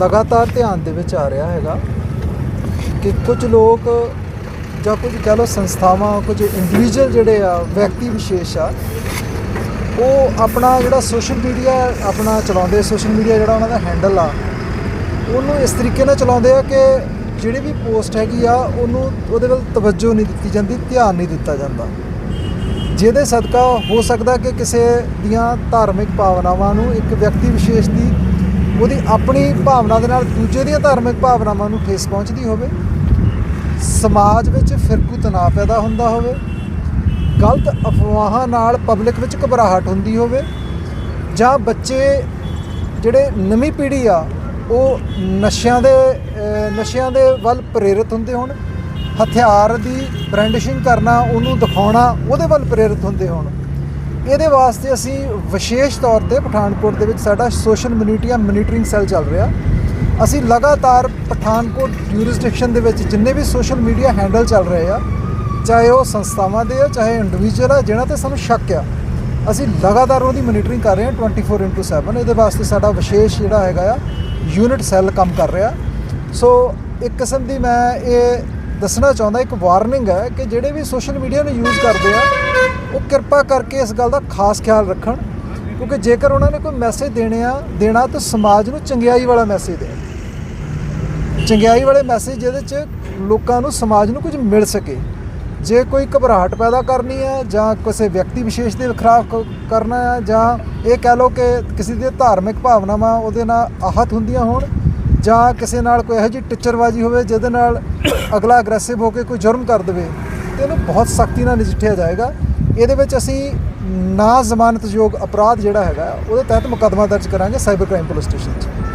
ਲਗਾਤਾਰ ਧਿਆਨ ਦੇ ਵਿੱਚ ਆ ਰਿਹਾ ਹੈਗਾ ਕਿ ਕੁਝ ਲੋਕ ਜਾਂ ਕੁਝ ਕਹ ਲਓ ਸੰਸਥਾਵਾਂ, ਕੁਝ ਇੰਡੀਵਿਜੂਅਲ ਜਿਹੜੇ ਆ, ਵਿਅਕਤੀ ਵਿਸ਼ੇਸ਼ ਆ, ਉਹ ਆਪਣਾ ਜਿਹੜਾ ਸੋਸ਼ਲ ਮੀਡੀਆ ਆਪਣਾ ਚਲਾਉਂਦੇ ਸੋਸ਼ਲ ਮੀਡੀਆ ਜਿਹੜਾ ਉਹਨਾਂ ਦਾ ਹੈਂਡਲ ਆ, ਉਹਨੂੰ ਇਸ ਤਰੀਕੇ ਨਾਲ ਚਲਾਉਂਦੇ ਆ ਕਿ ਜਿਹੜੀ ਵੀ ਪੋਸਟ ਹੈਗੀ ਆ, ਉਹਨੂੰ ਉਹਦੇ ਵੱਲ ਤਵੱਜੋ ਨਹੀਂ ਦਿੱਤੀ ਜਾਂਦੀ, ਧਿਆਨ ਨਹੀਂ ਦਿੱਤਾ ਜਾਂਦਾ। ਜਿਹਦੇ ਸਦਕਾ ਹੋ ਸਕਦਾ ਕਿ ਕਿਸੇ ਦੀਆਂ ਧਾਰਮਿਕ ਭਾਵਨਾਵਾਂ ਨੂੰ ਇੱਕ ਵਿਅਕਤੀ ਵਿਸ਼ੇਸ਼ ਦੀ ਉਹਦੀ ਆਪਣੀ ਭਾਵਨਾ ਦੇ ਨਾਲ ਦੂਜੇ ਦੀਆਂ ਧਾਰਮਿਕ ਭਾਵਨਾਵਾਂ ਨੂੰ ਠੇਸ ਪਹੁੰਚਦੀ ਹੋਵੇ। ਸਮਾਜ ਵਿੱਚ ਫਿਰਕੂ ਤਣਾਅ ਪੈਦਾ ਹੁੰਦਾ ਹੋਵੇ। ਗਲਤ ਅਫਵਾਹਾਂ ਨਾਲ ਪਬਲਿਕ ਵਿੱਚ ਘਬਰਾਹਟ ਹੁੰਦੀ ਹੋਵੇ। ਜਾਂ ਬੱਚੇ ਜਿਹੜੇ ਨਵੀਂ ਪੀੜ੍ਹੀ ਆ, ਉਹ ਨਸ਼ਿਆਂ ਦੇ ਨਸ਼ਿਆਂ ਦੇ ਵੱਲ ਪ੍ਰੇਰਿਤ ਹੁੰਦੇ ਹੋਣ। ਹਥਿਆਰ ਦੀ ਬ੍ਰਾਂਡਿਸ਼ਿੰਗ ਕਰਨਾ, ਉਹਨੂੰ ਦਿਖਾਉਣਾ, ਉਹਦੇ ਵੱਲ ਪ੍ਰੇਰਿਤ ਹੁੰਦੇ ਹੋਣ। ਇਹਦੇ ਵਾਸਤੇ ਅਸੀਂ ਵਿਸ਼ੇਸ਼ ਤੌਰ ਤੇ ਪਠਾਨਕੋਟ ਦੇ ਵਿੱਚ ਸਾਡਾ ਸੋਸ਼ਲ ਮੀਡੀਆ ਮੋਨੀਟਰਿੰਗ ਸੈੱਲ ਚੱਲ ਰਿਹਾ। ਅਸੀਂ ਲਗਾਤਾਰ ਪਠਾਨਕੋਟ ਜੂਰਿਸਡਿਕਸ਼ਨ ਦੇ ਵਿੱਚ ਜਿੰਨੇ ਵੀ ਸੋਸ਼ਲ ਮੀਡੀਆ ਹੈਂਡਲ ਚੱਲ ਰਹੇ ਆ, ਚਾਹੇ ਉਹ ਸੰਸਥਾਵਾਂ ਦੇ ਆ, ਚਾਹੇ ਇੰਡੀਵਿਜੂਅਲ ਆ ਜਿਹਨਾਂ ਤੇ ਸਾਨੂੰ ਸ਼ੱਕ ਆ, ਅਸੀਂ ਲਗਾਤਾਰ ਉਹਦੀ ਮੋਨੀਟਰਿੰਗ ਕਰ ਰਹੇ ਹਾਂ 24/7 ਇਹਦੇ ਵਾਸਤੇ ਸਾਡਾ ਵਿਸ਼ੇਸ਼ ਜਿਹੜਾ ਹੈਗਾ ਆ ਯੂਨਿਟ ਸੈੱਲ ਕੰਮ ਕਰ ਰਿਹਾ। ਸੋ ਇੱਕ ਕਿਸਮ ਦੀ ਮੈਂ ਇਹ ਦੱਸਣਾ ਚਾਹੁੰਦਾ, ਇੱਕ ਵਾਰਨਿੰਗ ਹੈ ਕਿ ਜਿਹੜੇ ਵੀ ਸੋਸ਼ਲ ਮੀਡੀਆ ਨੂੰ ਯੂਜ਼ ਕਰਦੇ ਆ, ਉਹ ਕਿਰਪਾ ਕਰਕੇ ਇਸ ਗੱਲ ਦਾ ਖਾਸ ਖਿਆਲ ਰੱਖਣ, ਕਿਉਂਕਿ ਜੇਕਰ ਉਹਨਾਂ ਨੇ ਕੋਈ ਮੈਸੇਜ ਦੇਣੇ ਆ, ਦੇਣਾ ਤਾਂ ਸਮਾਜ ਨੂੰ ਚੰਗਿਆਈ ਵਾਲਾ ਮੈਸੇਜ ਦੇਣ ਚੰਗਿਆਈ ਵਾਲੇ ਮੈਸੇਜ ਜਿਹਦੇ ਚ ਲੋਕਾਂ ਨੂੰ ਸਮਾਜ ਨੂੰ ਕੁਝ ਮਿਲ ਸਕੇ। ਜੇ ਕੋਈ ਘਬਰਾਹਟ ਪੈਦਾ ਕਰਨੀ ਹੈ, ਜਾਂ ਕਿਸੇ ਵਿਅਕਤੀ ਵਿਸ਼ੇਸ਼ ਦੇ ਖਿਲਾਫ ਕਰਨਾ ਹੈ, ਜਾਂ ਇਹ ਕਹਿ ਲਓ ਕਿ ਕਿਸੇ ਦੀ ਧਾਰਮਿਕ ਭਾਵਨਾਵਾਂ ਉਹਦੇ ਨਾਲ ਆਹਤ ਹੁੰਦੀਆਂ ਹੋਣ ਜਾਂ ਕਿਸੇ ਨਾਲ ਕੋਈ ਇਹੋ ਜਿਹੀ ਟਿੱਚਰਬਾਜੀ ਹੋਵੇ ਜਿਹਦੇ ਨਾਲ ਅਗਲਾ ਅਗਰੈਸਿਵ ਹੋ ਕੇ ਕੋਈ ਜੁਰਮ ਕਰ ਦੇਵੇ ਤੇ ਇਹਨੂੰ ਬਹੁਤ ਸਖਤੀ ਨਾਲ ਨਜਿੱਠਿਆ ਜਾਏਗਾ। ਇਹਦੇ ਵਿੱਚ ਅਸੀਂ ਨਾ ਜ਼ਮਾਨਤਯੋਗ ਅਪਰਾਧ ਜਿਹੜਾ ਹੈਗਾ, ਉਹਦੇ ਤਹਿਤ ਮੁਕੱਦਮਾ ਦਰਜ ਕਰਾਂਗੇ ਸਾਈਬਰ ਕ੍ਰਾਈਮ ਪੁਲਿਸ ਸਟੇਸ਼ਨ 'ਚ।